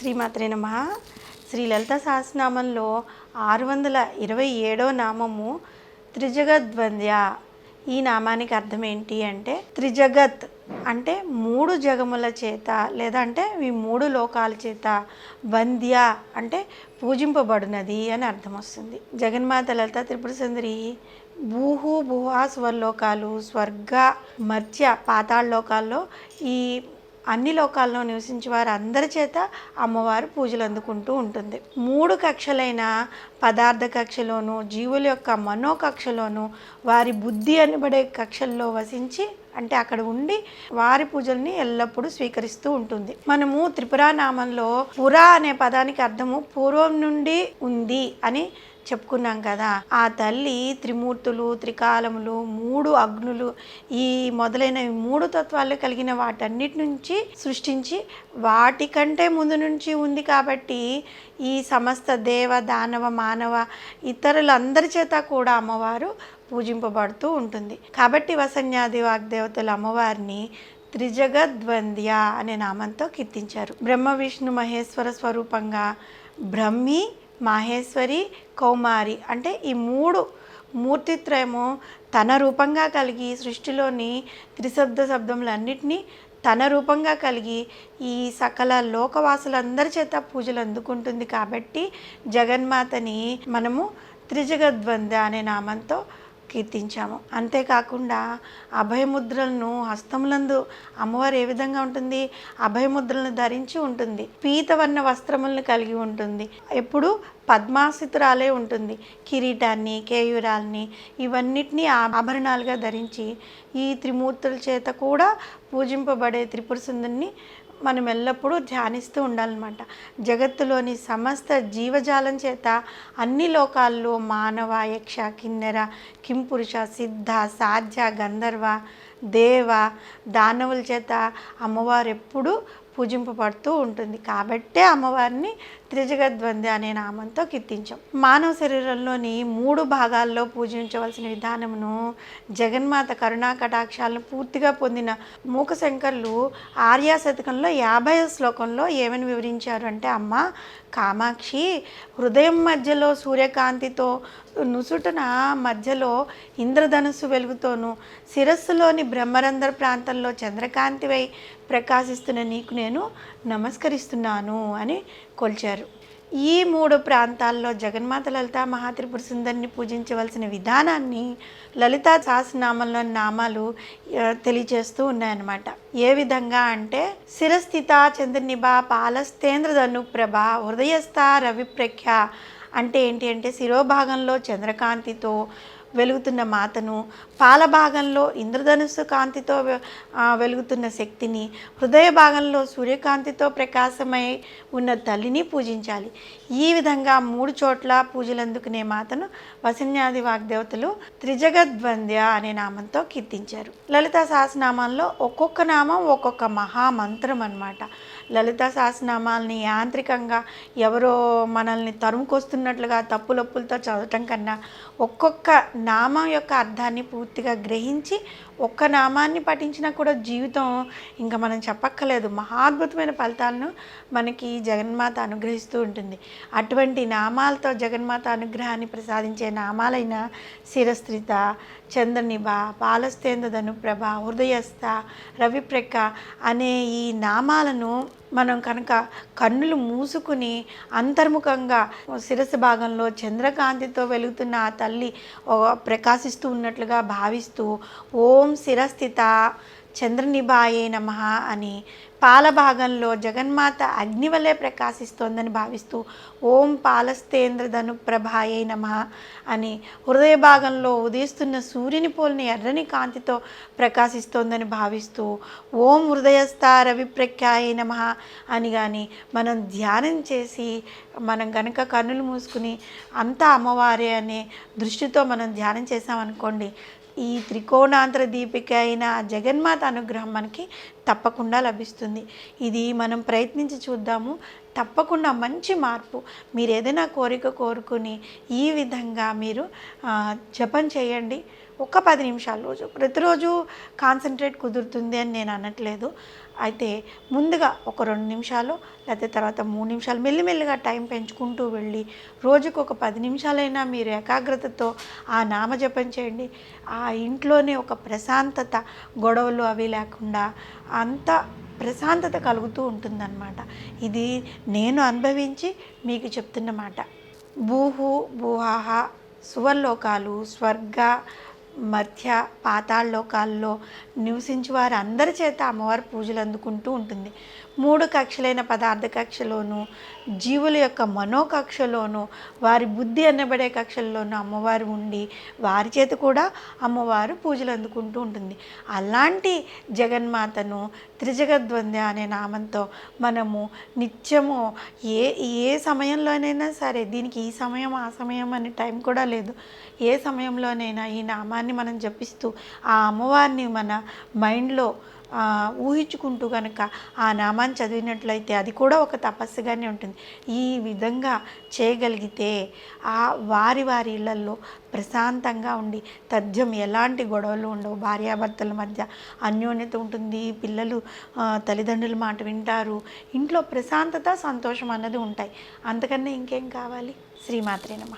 శ్రీమాత్రే నమ. శ్రీ లలిత సహస్రనామంలో ఆరు వందల ఇరవై ఏడో నామము త్రిజగద్వంద్య. ఈ నామానికి అర్థం ఏంటి అంటే త్రిజగత్ అంటే మూడు జగముల చేత లేదా అంటే ఈ మూడు లోకాల చేత వంద్య అంటే పూజింపబడినది అని అర్థం వస్తుంది. జగన్మాత లలిత త్రిపుర సుందరి భూహు భువా స్వర్లోకాలు స్వర్గ మర్త్య పాతాళ లోకాల్లో ఈ అన్ని లోకాల్లో నివసించే వారు అందరి చేత అమ్మవారు పూజలు అందుకుంటూ ఉంటుంది. మూడు కక్షలైన పదార్థ కక్షలోను జీవుల యొక్క మనోకక్షలోను వారి బుద్ధి అనబడే కక్షల్లో వసించి అంటే అక్కడ ఉండి వారి పూజల్ని ఎల్లప్పుడూ స్వీకరిస్తూ ఉంటుంది. మనము త్రిపురా నామంలో పురా అనే పదానికి అర్థము పూర్వం నుండి ఉంది అని చెప్పుకున్నాం కదా ఆ తల్లి త్రిమూర్తులు త్రికాలములు మూడు అగ్నులు ఈ మొదలైన మూడు తత్వాలు కలిగిన వాటన్నిటి నుంచి సృష్టించి వాటికంటే ముందు నుంచి ఉంది కాబట్టి ఈ సమస్త దేవ దానవ మానవ ఇతరులందరి చేత కూడా అమ్మవారు పూజింపబడుతూ ఉంటుంది. కాబట్టి వసన్యాది వాగ్దేవతల అమ్మవారిని త్రిజగద్వంద్య అనే నామంతో కీర్తించారు. బ్రహ్మ విష్ణు మహేశ్వర స్వరూపంగా బ్రహ్మి మాహేశ్వరి కౌమారి అంటే ఈ మూడు మూర్తిత్రయము తన రూపంగా కలిగి సృష్టిలోని త్రిశబ్ద శబ్దములన్నిటినీ తన రూపంగా కలిగి ఈ సకల లోకవాసులందరి చేత పూజలు అందుకుంటుంది. కాబట్టి జగన్మాతని మనము త్రిజగద్వంద అనే నామంతో కీర్తించాము. అంతేకాకుండా అభయముద్రలను హస్తములందు అమ్మవారు ఏ విధంగా ఉంటుంది? అభయముద్రలను ధరించి ఉంటుంది. పీతవర్ణ వస్త్రములను కలిగి ఉంటుంది. ఎప్పుడు పద్మాసితురాలే ఉంటుంది. కిరీటాన్ని కేయూరాల్ని ఇవన్నిటినీ ఆభరణాలుగా ధరించి ఈ త్రిమూర్తుల చేత కూడా పూజింపబడే త్రిపుర సుందరిని మనం ఎల్లప్పుడూ ధ్యానిస్తూ ఉండాలన్నమాట. జగత్తులోని సమస్త జీవజాలం చేత అన్ని లోకాల్లో మానవ యక్ష కిన్నెర కింపురుష సిద్ధ సాధ్య గంధర్వ దేవ దానవుల చేత అమ్మవారు ఎప్పుడూ పూజింపబడుతూ ఉంటుంది. కాబట్టే అమ్మవారిని త్రిజగద్వంద్య అనే నామంతో కీర్తించాం. మానవ శరీరంలోని మూడు భాగాల్లో పూజించవలసిన విధానమును జగన్మాత కరుణా కటాక్షాలను పూర్తిగా పొందిన మూక శంకర్లు ఆర్యా శతకంలో యాభై శ్లోకంలో ఏమని వివరించారు అంటే అమ్మ కామాక్షి హృదయం మధ్యలో సూర్యకాంతితో నుసుటన మధ్యలో ఇంద్రధనుస్సు వెలుగుతోను శిరస్సులోని బ్రహ్మరంధ్ర ప్రాంతంలో చంద్రకాంతివై ప్రకాశిస్తున్న నీకు నేను నమస్కరిస్తున్నాను అని కొల్చారు. ఈ మూడు ప్రాంతాల్లో జగన్మాత లలిత మహాత్రిపుర సుందరిని పూజించవలసిన విధానాన్ని లలితా సహస్రనామంలో నామాలు తెలియజేస్తూ ఉన్నాయన్నమాట. ఏ విధంగా అంటే శిరస్థిత చంద్రనిభ పాలస్తేంద్రధను ధనుప్రభ హృదయస్థ రవిప్రఖ్య అంటే ఏంటి అంటే శిరోభాగంలో చంద్రకాంతితో వెలుగుతున్న మాతను పాల భాగంలో ఇంద్రధనుస్సు కాంతితో వెలుగుతున్న శక్తిని హృదయ భాగంలో సూర్యకాంతితో ప్రకాశమై ఉన్న తల్లిని పూజించాలి. ఈ విధంగా మూడు చోట్ల పూజలు అందుకునే మాతను వసన్యాది వాగ్దేవతలు త్రిజగద్వంద్య అనే నామంతో కీర్తించారు. లలిత సహస్రనామాల్లో ఒక్కొక్క నామం ఒక్కొక్క మహామంత్రం అన్నమాట. లలిత సహస్రనామాల్ని యాంత్రికంగా ఎవరో మనల్ని తరుముకొస్తున్నట్లుగా తప్పులొప్పులతో చదవటం కన్నా ఒక్కొక్క నామం యొక్క అర్థాన్ని పూర్తిగా గ్రహించి ఒక్క నామాన్ని పఠించినా కూడా జీవితం ఇంకా మనం చెప్పక్కర్లేదు. మహాద్భుతమైన ఫలితాలను మనకి జగన్మాత అనుగ్రహిస్తూ ఉంటుంది. అటువంటి నామాలతో జగన్మాత అనుగ్రహాన్ని ప్రసాదించే నామాలైన శిరస్త్రిత చంద్రనిభ పాలస్తేంద్రధను ప్రభ హృదయస్థ రవిప్రక్క అనే ఈ నామాలను మనం కనుక కన్నులు మూసుకుని అంతర్ముఖంగా శిరస్సు భాగంలో చంద్రకాంతితో వెలుగుతున్న ఆ తల్లి ప్రకాశిస్తూ ఉన్నట్లుగా భావిస్తూ ఓం శిరస్థిత చంద్రనిభాయే నమ అని పాలభాగంలో జగన్మాత అగ్నివలే ప్రకాశిస్తోందని భావిస్తూ ఓం పాలస్తేంద్రధను ప్రభాయే నమ అని హృదయ భాగంలో ఉదయిస్తున్న సూర్యుని పోలిన ఎర్రని కాంతితో ప్రకాశిస్తోందని భావిస్తూ ఓం హృదయస్థ రవిప్రఖ్యాయ నమ అని కానీ మనం ధ్యానం చేసి మనం గనక కన్నులు మూసుకుని అంతా అమ్మవారే అనే దృష్టితో మనం ధ్యానం చేసామనుకోండి ఈ త్రికోణాంతర దీపిక అయిన జగన్మాత అనుగ్రహం మనకి తప్పకుండా లభిస్తుంది. ఇది మనం ప్రయత్నించి చూద్దాము. తప్పకుండా మంచి మార్పు. మీరు ఏదైనా కోరిక కోరుకుని ఈ విధంగా మీరు జపం చేయండి. ఒక పది నిమిషాలు రోజు. ప్రతిరోజు కాన్సన్ట్రేట్ కుదురుతుంది అని నేను అనట్లేదు. అయితే ముందుగా ఒక రెండు నిమిషాలు లేకపోతే తర్వాత మూడు నిమిషాలు మెల్లిమెల్లిగా టైం పెంచుకుంటూ వెళ్ళి రోజుకు ఒక పది నిమిషాలైనా మీరు ఏకాగ్రతతో ఆ నామజపం చేయండి. ఆ ఇంట్లోనే ఒక ప్రశాంతత గొడవలు అవి లేకుండా అంత ప్రశాంతత కలుగుతూ ఉంటుందన్నమాట. ఇది నేను అనుభవించి మీకు చెప్తున్నమాట భూహు భూహాహ సువర్లోకాలు స్వర్గ మధ్య పాతాళలోకాల్లో నివసించి వారు అందరి చేత అమ్మవారి పూజలు అందుకుంటూ ఉంటుంది. మూడు కక్షలైన పదార్థ కక్షలోను జీవుల యొక్క మనోకక్షలోను వారి బుద్ధి అనబడే కక్షల్లోనూ అమ్మవారు ఉండి వారి చేత కూడా అమ్మవారు పూజలు అందుకుంటూ ఉంటుంది. అలాంటి జగన్మాతను త్రిజగద్వంద్య అనే నామంతో మనము నిత్యము ఏ ఏ సమయంలోనైనా సరే దీనికి ఈ సమయం ఆ సమయం అనే టైం కూడా లేదు. ఏ సమయంలోనైనా ఈ నామాన్ని మనం జపిస్తూ ఆ అమ్మవారిని మన మైండ్లో ఊహించుకుంటూ కనుక ఆ నామాన్ని చదివినట్లయితే అది కూడా ఒక తపస్సుగానే ఉంటుంది. ఈ విధంగా చేయగలిగితే ఆ వారి వారి ఇళ్ళలో ప్రశాంతంగా ఉండి తథ్యం ఎలాంటి గొడవలు ఉండవు. భార్యాభర్తల మధ్య అన్యోన్యత ఉంటుంది. పిల్లలు తల్లిదండ్రుల మాట వింటారు. ఇంట్లో ప్రశాంతత సంతోషం అన్నది ఉంటాయి. అంతకన్నా ఇంకేం కావాలి? శ్రీమాత్రే నమ.